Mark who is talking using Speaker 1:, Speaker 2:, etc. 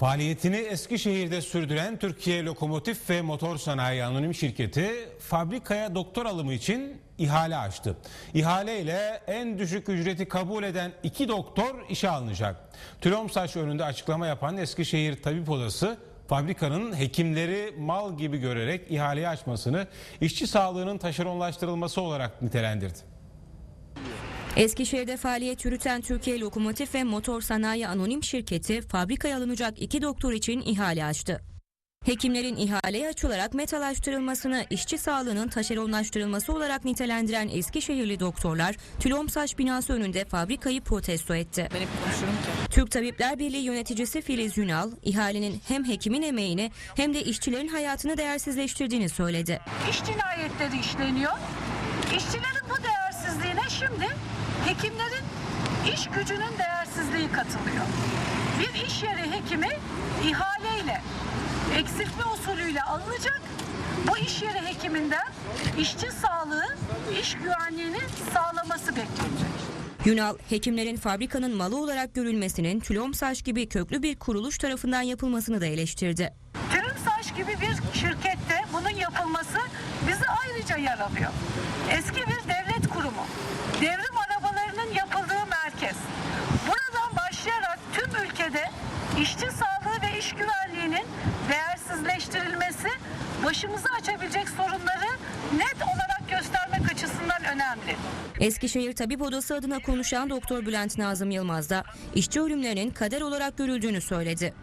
Speaker 1: Faaliyetini Eskişehir'de sürdüren Türkiye Lokomotif ve Motor Sanayi Anonim Şirketi fabrikaya doktor alımı için ihale açtı. İhale ile en düşük ücreti kabul eden iki doktor işe alınacak. Tülomsaç önünde açıklama yapan Eskişehir Tabip Odası fabrikanın hekimleri mal gibi görerek ihaleyi açmasını işçi sağlığının taşeronlaştırılması olarak nitelendirdi.
Speaker 2: Eskişehir'de faaliyet yürüten Türkiye Lokomotif ve Motor Sanayi Anonim Şirketi fabrikaya alınacak iki doktor için ihale açtı. Hekimlerin ihaleye açılarak metalaştırılmasını işçi sağlığının taşeronlaştırılması olarak nitelendiren Eskişehirli doktorlar Tülomsaç binası önünde fabrikayı protesto etti.
Speaker 3: Ki.
Speaker 2: Türk Tabipler Birliği yöneticisi Filiz Yunal, ihalenin hem hekimin emeğini hem de işçilerin hayatını değersizleştirdiğini söyledi.
Speaker 4: iş cinayetleri işleniyor. İşçilerin bu değersizliğine şimdi hekimlerin iş gücünün değersizliği katılıyor. Bir iş yeri hekimi ihaleyle, eksiltme usulüyle alınacak. Bu iş yeri hekiminden işçi sağlığı, iş güvenliğini sağlaması beklenecek.
Speaker 2: Yunal, hekimlerin fabrikanın malı olarak görülmesinin Tülomsaç gibi köklü bir kuruluş tarafından yapılmasını da eleştirdi.
Speaker 4: Tırımsaç gibi bir şirkette bunun yapılması bizi ayrıca yaralıyor. Eski bir devlet işçi sağlığı ve iş güvenliğinin değersizleştirilmesi başımızı açabilecek sorunları net olarak göstermek açısından önemli.
Speaker 2: Eskişehir Tabip Odası adına konuşan Doktor Bülent Nazım Yılmaz da işçi ölümlerinin kader olarak görüldüğünü söyledi.